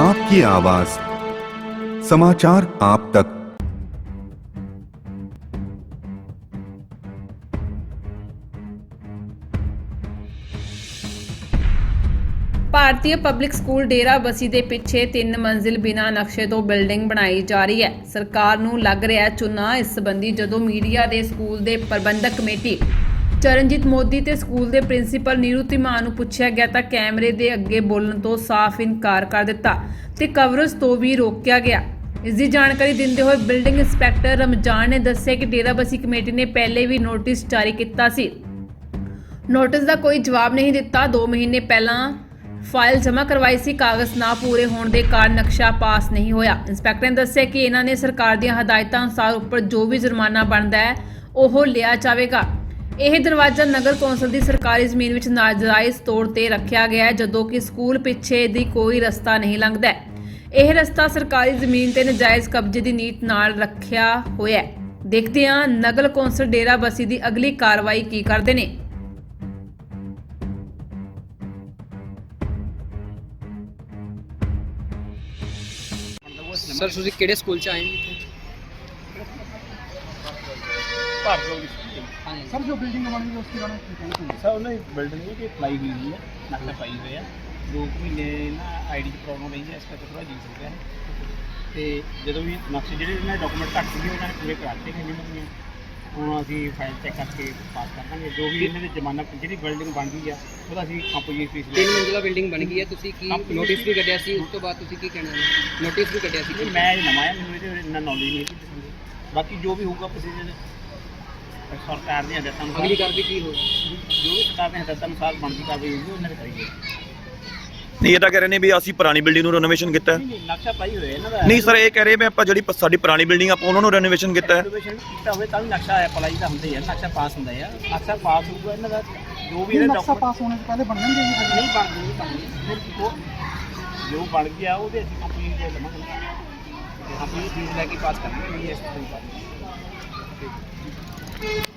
आपकी आवाज समाचार आप तक ਭਾਰਤੀ ਪਬਲਿਕ ਸਕੂਲ ਡੇਰਾ ਬਸੀ ਦੇ ਪਿੱਛੇ ਤਿੰਨ ਮੰਜ਼ਿਲ ਬਿਨਾਂ ਨਕਸ਼ੇ ਤੋਂ ਬਿਲਡਿੰਗ ਬਣਾਈ ਜਾ ਰਹੀ ਹੈ ਸਰਕਾਰ ਨੂੰ ਲੱਗ ਰਿਹਾ ਹੈ ਚੁਣਾ ਇਸ ਸੰਬੰਧੀ ਜਦੋਂ ਮੀਡੀਆ ਦੇ ਸਕੂਲ ਦੇ ਪ੍ਰਬੰਧਕ ਕਮੇਟੀ ਚਰਨਜੀਤ ਮੋਦੀ ਤੇ ਸਕੂਲ ਦੇ ਪ੍ਰਿੰਸੀਪਲ ਨੀਰੂ ਧੀਮਾਨ ਨੂੰ ਪੁੱਛਿਆ ਗਿਆ ਤਾਂ ਕੈਮਰੇ ਦੇ ਅੱਗੇ ਬੋਲਣ ਤੋਂ ਸਾਫ਼ ਇਨਕਾਰ ਕਰ ਦਿੱਤਾ ਤੇ ਕਵਰੇਜ ਤੋਂ ਵੀ ਰੋਕਿਆ ਗਿਆ। ਇਸ ਦੀ ਜਾਣਕਾਰੀ ਦਿੰਦੇ ਹੋਏ ਬਿਲਡਿੰਗ ਇੰਸਪੈਕਟਰ ਰਮਜਾਨ ਨੇ ਦੱਸਿਆ ਕਿ ਡੇਰਾਬਸੀ ਕਮੇਟੀ ਨੇ ਪਹਿਲੇ ਵੀ ਨੋਟਿਸ ਜਾਰੀ ਕੀਤਾ ਸੀ। ਨੋਟਿਸ ਦਾ ਕੋਈ ਜਵਾਬ ਨਹੀਂ ਦਿੱਤਾ। 2 ਮਹੀਨੇ ਪਹਿਲਾਂ ਫਾਈਲ ਜਮ੍ਹਾਂ ਕਰਵਾਈ ਸੀ। ਕਾਗਜ਼ ਨਾ ਪੂਰੇ ਹੋਣ ਦੇ ਕਾਰਨ ਨਕਸ਼ਾ ਪਾਸ ਨਹੀਂ ਹੋਇਆ। ਇੰਸਪੈਕਟਰ ਨੇ ਦੱਸਿਆ ਕਿ ਇਹਨਾਂ ਨੇ ਸਰਕਾਰ ਦੀਆਂ ਹਦਾਇਤਾਂ ਅਨੁਸਾਰ ਉੱਪਰ ਜੋ ਵੀ ਜੁਰਮਾਨਾ ਬਣਦਾ ਹੈ, ਉਹ ਲਿਆ ਜਾਵੇਗਾ। ਇਹ ਦਰਵਾਜ਼ਾ ਨਗਰ ਕੌਂਸਲ ਦੀ ਸਰਕਾਰੀ ਜ਼ਮੀਨ ਵਿੱਚ ਨਾਜਾਇਜ਼ ਤੌਰ ਤੇ ਰੱਖਿਆ ਗਿਆ ਹੈ, ਜਦੋਂ ਕਿ ਸਕੂਲ ਪਿੱਛੇ ਦੀ ਕੋਈ ਰਸਤਾ ਨਹੀਂ ਲੰਘਦਾ ਇਹ ਰਸਤਾ ਸਰਕਾਰੀ ਜ਼ਮੀਨ ਤੇ ਨਜਾਇਜ਼ ਕਬਜ਼ੇ ਦੀ ਨੀਤ ਨਾਲ ਰੱਖਿਆ ਹੋਇਆ ਹੈ। ਦੇਖਦੇ ਹਾਂ ਨਗਰ ਕੌਂਸਲ ਡੇਰਾ ਬਸੀ ਦੀ ਅਗਲੀ ਕਾਰਵਾਈ ਕੀ ਕਰਦੇ ਨੇ। ਸਰ ਤੁਸੀਂ ਕਿਹੜੇ ਸਕੂਲ ਚ ਆਏ ਜੀ ਸਰ ਜੋ ਬਿਲਡਿੰਗ ਬਣੀ ਉਸ ਦੀ ਗਾਣਾ ਕੀ ਕਹਿੰਦੇ ਸਰ ਉਹਨੇ ਬਿਲਡਿੰਗ ਇਹ ਪਲਾਈ ਹੋਈ ਹੋਈ ਹੈ ਨਾਲ ਪਾਈ ਹੋਈ ਹੈ ਦੋ ਮਹੀਨੇ ਨਾ ਆਈਡੀ ਦੀ ਪ੍ਰੋਬਲਮ ਰਹੀ ਹੈ ਇਸ ਕਰਕੇ ਥੋੜਾ ਜੀ ਸਕਦਾ ਹੈ। ਤੇ ਜਦੋਂ ਵੀ ਨਕਸ਼ੇ ਜਿਹੜੇ ਇਹਨਾਂ ਡਾਕੂਮੈਂਟ ਘੱਟ ਸੀਗੇ ਉਹਨਾਂ ਨੇ ਪੂਰੇ ਕਰਾ ਦਿੱਤੇ ਕਿੰਨੇ ਮਹੀਨੇ ਹੁਣ ਅਸੀਂ ਫਾਈਲ ਚੈੱਕ ਕਰਕੇ ਪਾਸ ਕਰ ਦਾਂਗੇ। ਜੋ ਵੀ ਇਹਨਾਂ ਦੇ ਜ਼ਮਾਨਾ ਜਿਹੜੀ ਬਿਲਡਿੰਗ ਬਣ ਗਈ ਆ ਉਹਦਾ ਅਸੀਂ ਕੰਪੋਜ਼ਿਟ ਫੀਸ ਤਿੰਨ ਮੰਜ਼ਿਲਾ ਬਿਲਡਿੰਗ ਬਣ ਗਈ ਹੈ ਤੁਸੀਂ ਕੀ ਨੋਟਿਸ ਵੀ ਕੱਢਿਆ ਸੀ? ਉਸ ਤੋਂ ਬਾਅਦ ਤੁਸੀਂ ਕੀ ਕਹਿਣਾ? ਨੋਟਿਸ ਵੀ ਕੱਢਿਆ ਸੀ ਮੈਂ ਨਵਾਂ ਆ ਮੈਨੂੰ ਇਹਦੇ ਨਾਲ ਨੌਲੇਜ ਨਹੀਂ ਸੀ ਬਾਕੀ ਜੋ ਵੀ ਹੋਊਗਾ ਪ੍ਰੋਸੀਜਰ ਸਰਕਾਰ ਦੀਆਂ ਹਦਾਇਤਾਂ ਅਨੁਸਾਰ ਅਗਲੀ ਕਾਰਵਾਈ ਕੀ ਹੋਊਗੀ ਜੋ ਵੀ ਸਰਕਾਰ ਦੀਆਂ ਹਦਾਇਤਾਂ ਅਨੁਸਾਰ ਬਣਦੀ ਕਾਰਵਾਈ ਹੋਊਗੀ ਉਹਨਾਂ ਨੇ ਕਰੀਏ ਨਹੀਂ ਇਹ ਤਾਂ ਕਹਿ ਰਹੇ ਨੇ ਵੀ ਅਸੀਂ ਪੁਰਾਣੀ ਬਿਲਡਿੰਗ ਨੂੰ ਰੈਨੋਵੇਸ਼ਨ ਕੀਤਾ ਹੈ। ਨਹੀਂ ਨਕਸ਼ਾ ਪਾਈ ਹੋਇਆ ਇਹਨਾਂ ਦਾ। ਨਹੀਂ ਸਰ ਇਹ ਕਹਿ ਰਹੇ ਵੀ ਆਪਾਂ ਜਿਹੜੀ ਪ- ਸਾਡੀ ਪੁਰਾਣੀ ਬਿਲਡਿੰਗ ਆਪਾਂ ਉਹਨਾਂ ਨੂੰ ਰੈਨੋਵੇਸ਼ਨ ਕੀਤਾ ਹੈ। Renovation ਕੀਤਾ ਹੋਵੇ ਤਾਂ ਵੀ ਨਕਸ਼ਾ ਅਪਲਾਈ ਤਾਂ ਹੁੰਦਾ ਹੀ ਹੈ ਨਕਸ਼ਾ ਪਾਸ ਹੁੰਦਾ ਹੈ ਨਕਸ਼ਾ ਪਾਸ ਹੋਊਗਾ ਇਹਨਾਂ ਦਾ ਜੋ ਵੀ ਇਹਨਾਂ ਨਕਸ਼ਾ document- ਪਾਸ ਹੋਣੇ ਤੋਂ ਪਹਿਲੇ ਬਣ ਜਾਂਦੇ ਜੀ ਨਹੀਂ ਬਣ ਗਈ ਬਣ ਗਈ ਫਿਰ ਕੀ ਹੋ ਜੋ ਬਣ ਗਿਆ ਉਹਦੇ ਅਸੀਂ ਕੰਪਲੀਟ ਦੇ ਲਵਾਂਗੇ ਤੇ ਕੰਪਨੀ ਫੀਸ ਲੈ ਕੇ ਪਾਸ ਕਰਾਂਗੇ ਨਹੀਂ